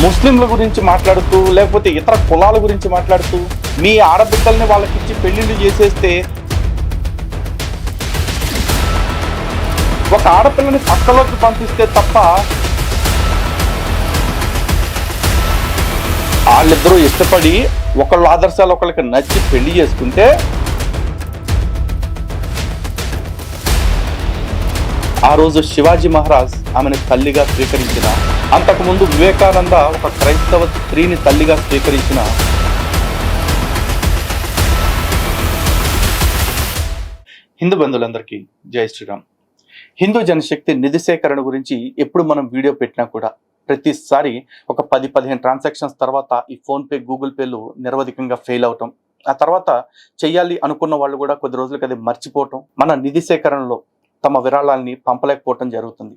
ముస్లింల గురించి మాట్లాడుతూ లేకపోతే ఇతర కులాల గురించి మాట్లాడుతూ మీ ఆడబిడ్డల్ని వాళ్ళకిచ్చి పెళ్ళిళ్ళు చేసేస్తే ఒక ఆడపిల్లని పక్కలోకి పంపిస్తే తప్ప వాళ్ళిద్దరూ ఇష్టపడి ఒకళ్ళ ఆదర్శాలు ఒకళ్ళకి నచ్చి పెళ్ళి చేసుకుంటే ఆ రోజు శివాజీ మహారాజ్ ఆమెను తల్లిగా స్వీకరించిన అంతకుముందు వివేకానంద ఒక క్రైస్తవ స్త్రీని తల్లిగా స్వీకరించిన హిందూ బంధువులందరికీ జై శ్రీరామ్. హిందూ జనశక్తి నిధి సేకరణ గురించి ఎప్పుడు మనం వీడియో పెట్టినా కూడా ప్రతిసారి ఒక పది పదిహేను ట్రాన్సాక్షన్స్ తర్వాత ఈ ఫోన్పే గూగుల్ పేలు నిరవధికంగా ఫెయిల్ అవటం ఆ తర్వాత చేయాలి అనుకున్న వాళ్ళు కూడా కొద్ది రోజులకి అది మర్చిపోవటం మన నిధి సేకరణలో తమ విరాళాలని పంపలేకపోవటం జరుగుతుంది.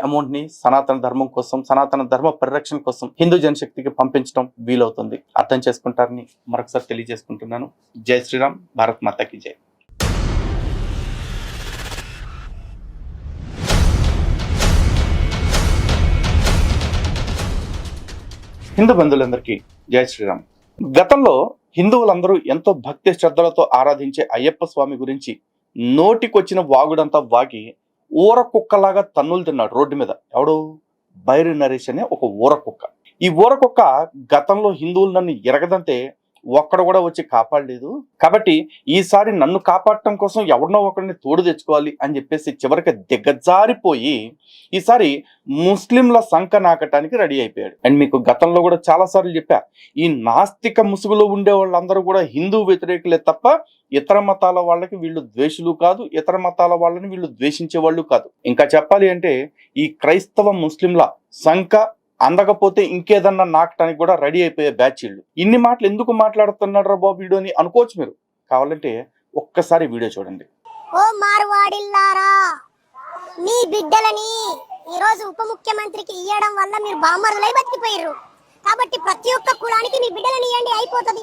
అమౌంట్ని సనాతన ధర్మం కోసం సనాతన ధర్మ పరిరక్షణ కోసం హిందూ జనశక్తికి పంపించడం వీలవుతుంది. అర్థం చేసుకుంటారని మరొకసారి తెలియజేసుకుంటున్నాను. జై శ్రీరామ్. భారత్ మాతకి జై. హిందూ బంధువులందరికీ జై శ్రీరామ్. గతంలో హిందువులందరూ ఎంతో భక్తి శ్రద్ధలతో ఆరాధించే అయ్యప్ప స్వామి గురించి నోటికొచ్చిన వాగుడంతా వాగి ఊర కుక్కలాగా తన్నులు తిన్నాడు రోడ్డు మీద. ఎవడు? బైరి నరేష్ అనే ఒక ఊర కుక్క ఈ ఊర కుక్క గతంలో హిందువులు నన్ను ఎరగదంటే ఒక్కడ కూడా వచ్చి కాపాడలేదు. కాబట్టి ఈసారి నన్ను కాపాడటం కోసం ఎవరినో ఒకరిని తోడు తెచ్చుకోవాలి అని చెప్పేసి చివరికి దిగజారిపోయి ఈసారి ముస్లింల సంఖ నాకటానికి రెడీ అయిపోయాడు. అండ్ మీకు గతంలో కూడా చాలా సార్లు చెప్పా ఈ నాస్తిక ముసుగులో ఉండే వాళ్ళందరూ కూడా హిందూ వ్యతిరేకులే తప్ప ఇతర మతాల వాళ్ళకి వీళ్ళు ద్వేషులు కాదు ఇతర మతాల వాళ్ళని వీళ్ళు ద్వేషించే వాళ్ళు కాదు. ఇంకా చెప్పాలి అంటే ఈ క్రైస్తవ ముస్లింల సంఖ అందకపోతే ఇంకేదన్నా నాకటానికి కూడా రెడీ అయిపోయే బ్యాచ్ ఇన్ని మాటలు ఎందుకు మాట్లాడుతున్నాడు రా బాబు వీడియో అని అనుకోవచ్చు మీరు. కావాలంటే ఒక్కసారి వీడియో చూడండి. ఓ మార్వాడిల్లారా! మీ బిడ్డలని ఈరోజు ఉప ముఖ్యమంత్రికి ఇవ్వడం వల్ల మీరు బామ్మరులై బతికిపోయారు కాబట్టి ప్రతి ఒక్క కులానికి మీ బిడ్డలని ఇవ్వండి అయిపోతుంది.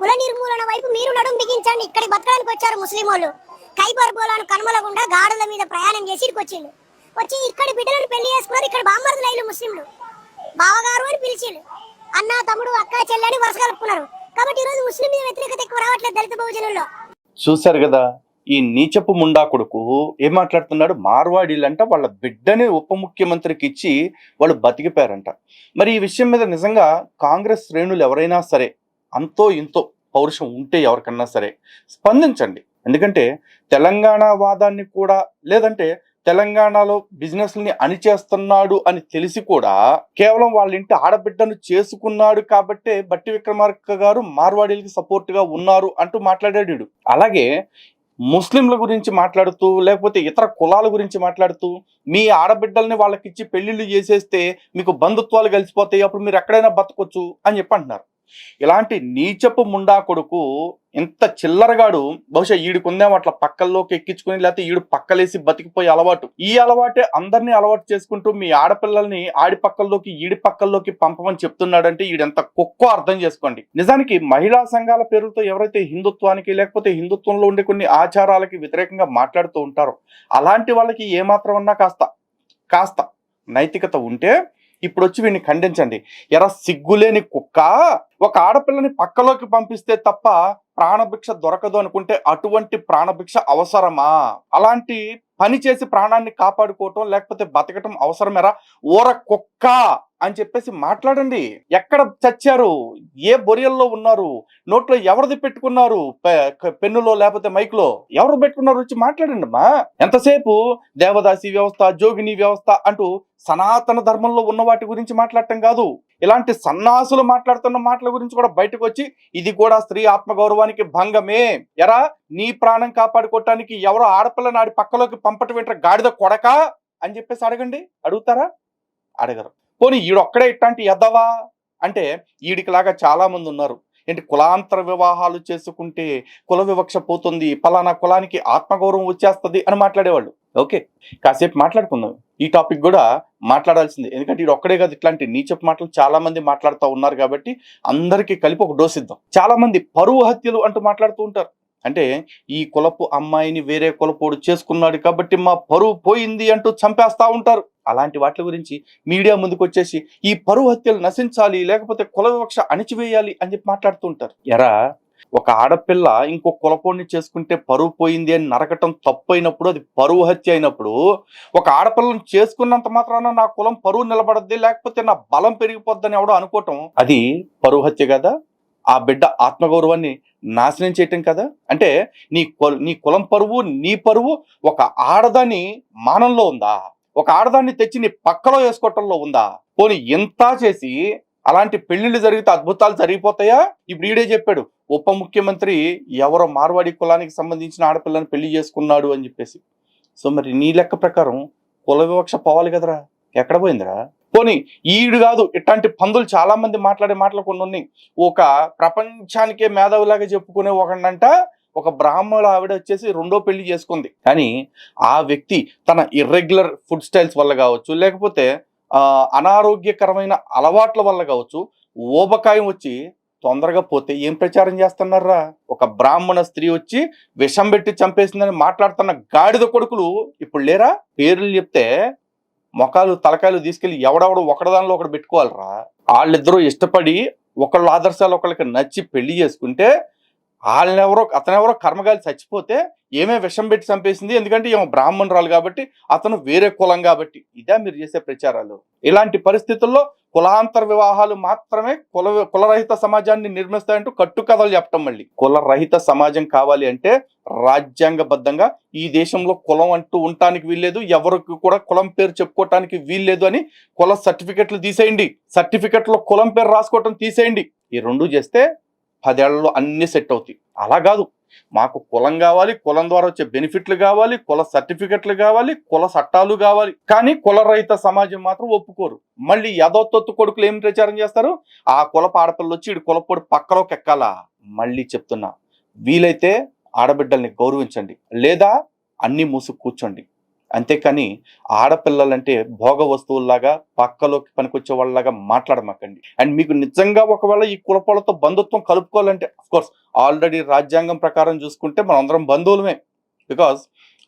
కుల నిర్మూలన వైపు మీరు నడుం బిగించండి. ఇక్కడికి బతకడానికి వచ్చారు ముస్లిం వాళ్ళు కైబర్ బోలాను కనుమలకుండా గాడుల మీద ప్రయాణం చేసి ఇక్కడికి వచ్చిండు వచ్చి ఇక్కడ బిడ్డలను పెళ్ళి చేసుకున్నారు. ఇక్కడ బామ్మర్ది లైలు ముస్లింలు. బావగారు అని పిలిచిళ్ళు అన్న తమ్ముడు అక్క చెల్లెని వరుస కలుపుకున్నారు కాబట్టి ఈరోజు ముస్లిం మీద వ్యతిరేకత ఎక్కువ రావట్లేదు దళిత బహుజనుల్లో. చూశారు కదా ఈ నీచపు ముండా కొడుకు ఏం మాట్లాడుతున్నాడు? మార్వాడీలంట వాళ్ళ బిడ్డని ఉప ముఖ్యమంత్రికి ఇచ్చి వాళ్ళు బతికిపోయారంట. మరి ఈ విషయం మీద నిజంగా కాంగ్రెస్ శ్రేణులు ఎవరైనా సరే అంతో ఇంతో పౌరుషం ఉంటే ఎవరికన్నా సరే స్పందించండి. ఎందుకంటే తెలంగాణ వాదాన్ని కూడా లేదంటే తెలంగాణలో బిజినెస్ని అణిచేస్తున్నాడు అని తెలిసి కూడా కేవలం వాళ్ళ ఇంటి ఆడబిడ్డను చేసుకున్నాడు కాబట్టే బట్టి విక్రమార్క గారు మార్వాడీలకి సపోర్ట్గా ఉన్నారు అంటూ మాట్లాడాడు అలాగే ముస్లింల గురించి మాట్లాడుతూ లేకపోతే ఇతర కులాల గురించి మాట్లాడుతూ మీ ఆడబిడ్డల్ని వాళ్ళకిచ్చి పెళ్ళిళ్ళు చేసేస్తే మీకు బంధుత్వాలు కలిసిపోతాయి అప్పుడు మీరు ఎక్కడైనా బతకొచ్చు అని చెప్పి అంటున్నారు. ఇలాంటి నీచపు ముండా కొడుకు ఇంత చిల్లరగాడు బహుశా ఈడుకుందేమో అట్లా పక్కల్లోకి ఎక్కించుకుని లేకపోతే ఈడు పక్కలేసి బతికిపోయే అలవాటు. ఈ అలవాటే అందరినీ అలవాటు చేసుకుంటూ మీ ఆడపిల్లల్ని ఆడి పక్కల్లోకి ఈడి పక్కల్లోకి పంపమని చెప్తున్నాడంటే ఈడెంత కుక్కో అర్థం చేసుకోండి. నిజానికి మహిళా సంఘాల పేరుతో ఎవరైతే హిందుత్వానికి లేకపోతే హిందుత్వంలో ఉండే కొన్ని ఆచారాలకి వ్యతిరేకంగా మాట్లాడుతూ ఉంటారో అలాంటి వాళ్ళకి ఏమాత్రం అన్నా కాస్త కాస్త నైతికత ఉంటే ఇప్పుడు వచ్చి వీడిని ఖండించండి. ఎర సిగ్గులేని కుక్క ఒక ఆడపిల్లని పక్కలోకి పంపిస్తే తప్ప ప్రాణభిక్ష దొరకదు అనుకుంటే అటువంటి ప్రాణభిక్ష అవసరమా? అలాంటి పని చేసి ప్రాణాన్ని కాపాడుకోవటం లేకపోతే బతకటం అవసరమేరా? ఊర కుక్క! అని చెప్పేసి మాట్లాడండి. ఎక్కడ చచ్చారు? ఏ బొరియల్లో ఉన్నారు? నోట్లో ఎవరిది పెట్టుకున్నారు? పెన్నులో లేకపోతే మైక్లో? ఎవరు పెట్టుకున్నారు? వచ్చి మాట్లాడండి మా ఎంతసేపు? దేవదాసి వ్యవస్థ జోగిని వ్యవస్థ అంటూ సనాతన ధర్మంలో ఉన్న వాటి గురించి మాట్లాడటం కాదు. ఇలాంటి సన్నాసులు మాట్లాడుతున్న మాటల గురించి కూడా బయటకు వచ్చి ఇది కూడా స్త్రీ ఆత్మగౌరవానికి భంగమే. ఎరా నీ ప్రాణం కాపాడుకోవటానికి ఎవరో ఆడపిల్ల నాడి పక్కలోకి పంపటం వెంట గాడిద కొడక అని చెప్పేసి అడగండి. అడుగుతారా? అడగరు. పోనీ ఈడొక్కడే ఇట్లాంటి ఎద్దవా అంటే ఈడికిలాగా చాలామంది ఉన్నారు ఏంటి కులాంతర వివాహాలు చేసుకుంటే కుల వివక్ష పోతుంది పలానా కులానికి ఆత్మగౌరవం వచ్చేస్తుంది అని మాట్లాడేవాళ్ళు. ఓకే కాసేపు మాట్లాడుకుందాం. ఈ టాపిక్ కూడా మాట్లాడాల్సిందే. ఎందుకంటే ఇది ఒక్కడే కాదు ఇట్లాంటి నీచపు మాటలు చాలా మంది మాట్లాడుతూ ఉన్నారు కాబట్టి అందరికీ కలిపి ఒక డోస్ ఇద్దాం. చాలా మంది పరువు హత్యలు అంటూ మాట్లాడుతూ ఉంటారు. అంటే ఈ కులపు అమ్మాయిని వేరే కులపోడు చేసుకున్నాడు కాబట్టి మా పరువు పోయింది అంటూ చంపేస్తా ఉంటారు. అలాంటి వాటి గురించి మీడియా ముందుకు వచ్చేసి ఈ పరువు హత్యలు నశించాలి లేకపోతే కుల వివక్ష అణిచివేయాలి అని చెప్పి మాట్లాడుతూ ఉంటారు. ఎరా ఒక ఆడపిల్ల ఇంకో కులపోడిని చేసుకుంటే పరువు పోయింది అని నరకటం తప్పు అయినప్పుడు అది పరువు హత్య అయినప్పుడు ఒక ఆడపిల్లను చేసుకున్నంత మాత్రాన నా కులం పరువు నిలబడద్ది లేకపోతే నా బలం పెరిగిపోద్దని ఎవడో అనుకోవటం అది పరువు హత్య కదా? ఆ బిడ్డ ఆత్మగౌరవాన్ని నాశనం చేయటం కదా? అంటే నీ నీ కులం పరువు నీ పరువు ఒక ఆడదాని మానంలో ఉందా? ఒక ఆడదాన్ని తెచ్చి నీ పక్కలో వేసుకోవటంలో ఉందా? పోనీ ఇంత చేసి అలాంటి పెళ్ళిళ్ళు జరిగితే అద్భుతాలు జరిగిపోతాయా? ఇప్పుడు ఈడే చెప్పాడు ఉప ముఖ్యమంత్రి ఎవరో మార్వాడి కులానికి సంబంధించిన ఆడపిల్లని పెళ్ళి చేసుకున్నాడు అని చెప్పేసి. సో మరి నీ లెక్క ప్రకారం కుల వివక్ష పోవాలి కదరా? ఎక్కడ పోయిందిరా? పోనీ ఈడు కాదు ఇట్లాంటి పందులు చాలా మంది మాట్లాడే మాటలు కొన్ని ఉన్నాయి. ఒక ప్రపంచానికే మేధావులాగా చెప్పుకునే ఒకడంట ఒక బ్రాహ్మణ ఆవిడ వచ్చేసి రెండో పెళ్ళి చేసుకుంది. కానీ ఆ వ్యక్తి తన ఇర్రెగ్యులర్ ఫుడ్ స్టైల్స్ వల్ల కావచ్చు లేకపోతే అనారోగ్యకరమైన అలవాట్ల వల్ల కావచ్చు ఊబకాయం వచ్చి తొందరగా పోతే ఏం ప్రచారం చేస్తున్నారా? ఒక బ్రాహ్మణ స్త్రీ వచ్చి విషం పెట్టి చంపేసిందని మాట్లాడుతున్న గాడిద కొడుకులు ఇప్పుడు లేరా? పేర్లు చెప్తే మొఖాలు తలకాయలు తీసుకెళ్ళి ఎవడెవడు ఒకడదానిలో ఒకడు పెట్టుకోవాలరా. వాళ్ళిద్దరూ ఇష్టపడి ఒకళ్ళ ఆదర్శాలు ఒకళ్ళకి నచ్చి పెళ్ళి చేసుకుంటే వాళ్ళనెవరో అతనెవరో కర్మగాలి చచ్చిపోతే ఏమే విషం పెట్టి చంపేసింది. ఎందుకంటే ఏమో బ్రాహ్మణురాలు కాబట్టి అతను వేరే కులం కాబట్టి. ఇదే మీరు చేసే ప్రచారాలు. ఇలాంటి పరిస్థితుల్లో కులాంతర వివాహాలు మాత్రమే కుల కులరహిత సమాజాన్ని నిర్మిస్తాయంటూ కట్టుకథలు చెప్పటం మళ్ళీ. కులరహిత సమాజం కావాలి అంటే రాజ్యాంగబద్ధంగా ఈ దేశంలో కులం అంటూ ఉండటానికి వీల్లేదు ఎవరికి కూడా కులం పేరు చెప్పుకోవటానికి వీల్లేదు అని కుల సర్టిఫికెట్లు తీసేయండి. సర్టిఫికెట్లో కులం పేరు రాసుకోవటం తీసేయండి. ఈ రెండు చేస్తే పదేళ్ళలో అన్ని సెట్ అవుతాయి. అలా కాదు. మాకు కులం కావాలి కులం ద్వారా వచ్చే బెనిఫిట్లు కావాలి కుల సర్టిఫికెట్లు కావాలి కుల చట్టాలు కావాలి. కానీ కుల రహిత సమాజం మాత్రం ఒప్పుకోరు. మళ్ళీ యథోత్తొత్తు కొడుకులు ఏం ప్రచారం చేస్తారు? ఆ కులప ఆడపిల్లలు వచ్చి ఇడు కులపొడి పక్కలోకి ఎక్కాలా మళ్ళీ చెప్తున్నా వీలైతే ఆడబిడ్డల్ని గౌరవించండి. లేదా అన్ని మూసుకు కూర్చోండి. అంతేకాని ఆడపిల్లలంటే భోగ వస్తువుల్లాగా పక్కలోకి పనికొచ్చే వాళ్ళలాగా మాట్లాడమాకండి. అండ్ మీకు నిజంగా ఒకవేళ ఈ కులపాలతో బంధుత్వం కలుపుకోవాలంటే కోర్స్ ఆల్రెడీ రాజ్యాంగం ప్రకారం చూసుకుంటే మనం అందరం బంధువులమే. Because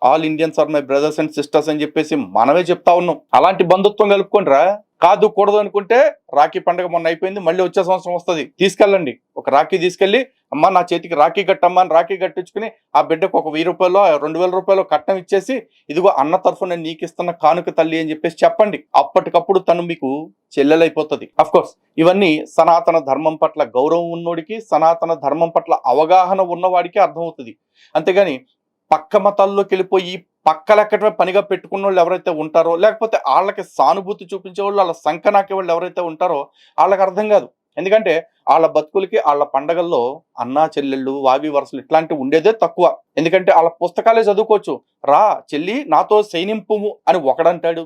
all Indians are my brothers and sisters అని చెప్పేసి మనమే చెప్తా ఉన్నాం. అలాంటి బంధుత్వం కలుపుకోండిరా. కాదు కూడదు అనుకుంటే రాఖీ పండుగ మొన్న అయిపోయింది మళ్ళీ వచ్చే సంవత్సరం వస్తుంది. తీసుకెళ్ళండి. ఒక రాఖీ తీసుకెళ్ళి అమ్మ నా చేతికి రాఖీ కట్టమ్మా అని రాఖీ కట్టించుకుని ఆ బిడ్డకు ఒక వెయ్యి రూపాయలు రెండు వేల రూపాయలు కట్నం ఇచ్చేసి ఇదిగో అన్న తరఫున నేను నీకు ఇస్తున్న కానుక తల్లి అని చెప్పేసి చెప్పండి. అప్పటికప్పుడు తను మీకు చెల్లెలైపోతుంది. అఫ్ కోర్స్ ఇవన్నీ సనాతన ధర్మం పట్ల గౌరవం ఉన్నోడికి సనాతన ధర్మం పట్ల అవగాహన ఉన్నవాడికి అర్థమవుతుంది. అంతేగాని పక్క మతాల్లోకి వెళ్ళిపోయి పక్క లెక్కటమే పనిగా పెట్టుకున్న వాళ్ళు ఎవరైతే ఉంటారో లేకపోతే వాళ్ళకి సానుభూతి చూపించే వాళ్ళు వాళ్ళ సంకనాకే వాళ్ళు ఎవరైతే ఉంటారో వాళ్ళకి అర్థం కాదు. ఎందుకంటే వాళ్ళ బతుకులకి వాళ్ళ పండగల్లో అన్నా చెల్లెళ్ళు వావి వరసలు ఇట్లాంటివి ఉండేదే తక్కువ. ఎందుకంటే వాళ్ళ పుస్తకాలే చదువుకోవచ్చు. రా చెల్లి నాతో సైనింపుము అని ఒకడంటాడు.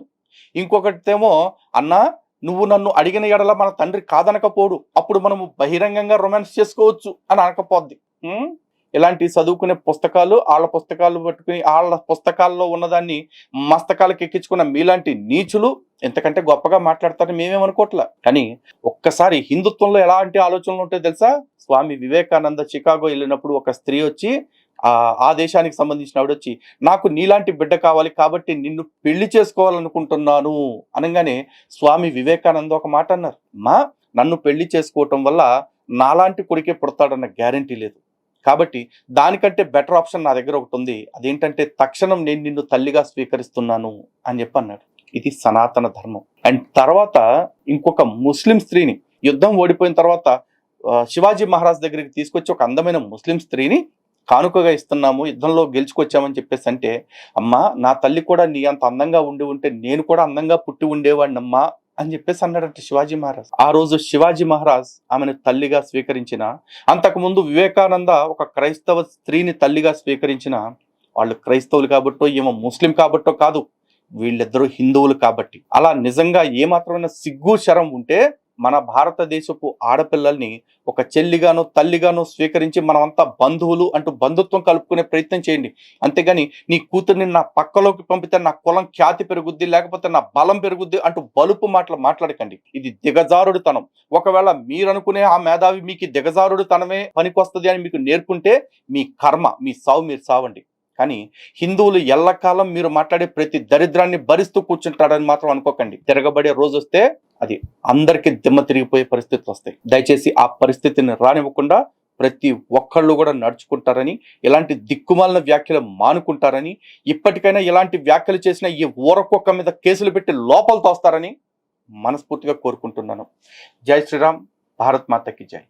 ఇంకొకటితేమో అన్నా నువ్వు నన్ను అడిగిన ఎడల మన తండ్రి కాదనకపోడు. అప్పుడు మనము బహిరంగంగా రొమాన్స్ చేసుకోవచ్చు అని అనకపోద్ది. ఇలాంటి చదువుకునే పుస్తకాలు వాళ్ళ పుస్తకాలు పట్టుకుని వాళ్ళ పుస్తకాల్లో ఉన్నదాన్ని మస్తకాలకు ఎక్కించుకున్న మీలాంటి నీచులు ఎంతకంటే గొప్పగా మాట్లాడతారని మేమేమనుకోవట్లే కానీ ఒక్కసారి హిందుత్వంలో ఎలాంటి ఆలోచనలు ఉంటాయో తెలుసా? స్వామి వివేకానంద చికాగో వెళ్ళినప్పుడు ఒక స్త్రీ వచ్చి ఆ దేశానికి సంబంధించిన ఆవిడ వచ్చి నాకు నీలాంటి బిడ్డ కావాలి కాబట్టి నిన్ను పెళ్ళి చేసుకోవాలనుకుంటున్నాను అనగానే స్వామి వివేకానంద ఒక మాట అన్నారు. మా నన్ను పెళ్ళి చేసుకోవటం వల్ల నాలాంటి కొడుకే పుడతాడన్న గ్యారంటీ లేదు. కాబట్టి దానికంటే బెటర్ ఆప్షన్ నా దగ్గర ఒకటి ఉంది. అదేంటంటే తక్షణం నేను నిన్ను తల్లిగా స్వీకరిస్తున్నాను అని చెప్పి అన్నాడు. ఇది సనాతన ధర్మం. అండ్ తర్వాత ఇంకొక ముస్లిం స్త్రీని యుద్ధం ఓడిపోయిన తర్వాత శివాజీ మహారాజ్ దగ్గరికి తీసుకొచ్చి ఒక అందమైన ముస్లిం స్త్రీని కానుకగా ఇస్తున్నాము యుద్ధంలో గెలుచుకొచ్చామని చెప్పేసి అంటే అమ్మా నా తల్లి కూడా నీ అంత అందంగా ఉండి ఉంటే నేను కూడా అందంగా పుట్టి ఉండేవాడినమ్మా అని చెప్పేసి అన్నాడంట శివాజీ మహారాజ్. ఆ రోజు శివాజీ మహారాజ్ ఆమెను తల్లిగా స్వీకరించిన అంతకుముందు వివేకానంద ఒక క్రైస్తవ స్త్రీని తల్లిగా స్వీకరించిన వాళ్ళు క్రైస్తవులు కాబట్టో ఏమో ముస్లిం కాబట్టో కాదు వీళ్ళిద్దరూ హిందువులు కాబట్టి. అలా నిజంగా ఏమాత్రమైన సిగ్గు శరం ఉంటే మన భారతదేశపు ఆడపిల్లల్ని ఒక చెల్లిగానో తల్లిగానో స్వీకరించి మనమంతా బంధువులు అంటూ బంధుత్వం కలుపుకునే ప్రయత్నం చేయండి. అంతేగాని నీ కూతుర్ని నా పక్కలోకి పంపితే నా కులం ఖ్యాతి పెరుగుద్ది లేకపోతే నా బలం పెరుగుద్ది అంటూ బలుపు మాటలు మాట్లాడకండి. ఇది దిగజారుడుతనం. ఒకవేళ మీరు అనుకునే ఆ మేధావి మీకు దిగజారుడుతనమే పనికొస్తుంది అని మీకు నేర్పుంటే మీ కర్మ మీ సావు మీరు సావండి. కానీ హిందువులు ఎల్లకాలం మీరు మాట్లాడే ప్రతి దరిద్రాన్ని భరిస్తూ కూర్చుంటాడని మాత్రం అనుకోకండి. తిరగబడే రోజు వస్తే అది అందరికీ దిమ్మ తిరిగిపోయే పరిస్థితులు వస్తాయి. దయచేసి ఆ పరిస్థితిని రానివ్వకుండా ప్రతి ఒక్కళ్ళు కూడా నడుచుకుంటారని ఇలాంటి దిక్కుమాలిన వ్యాఖ్యలు మానుకుంటారని ఇప్పటికైనా ఇలాంటి వ్యాఖ్యలు చేసిన ఈ ఊరకొక్క మీద కేసులు పెట్టి లోపల తోస్తారని మనస్ఫూర్తిగా కోరుకుంటున్నాను. జై శ్రీరామ్ భారత్ మాతకి జై.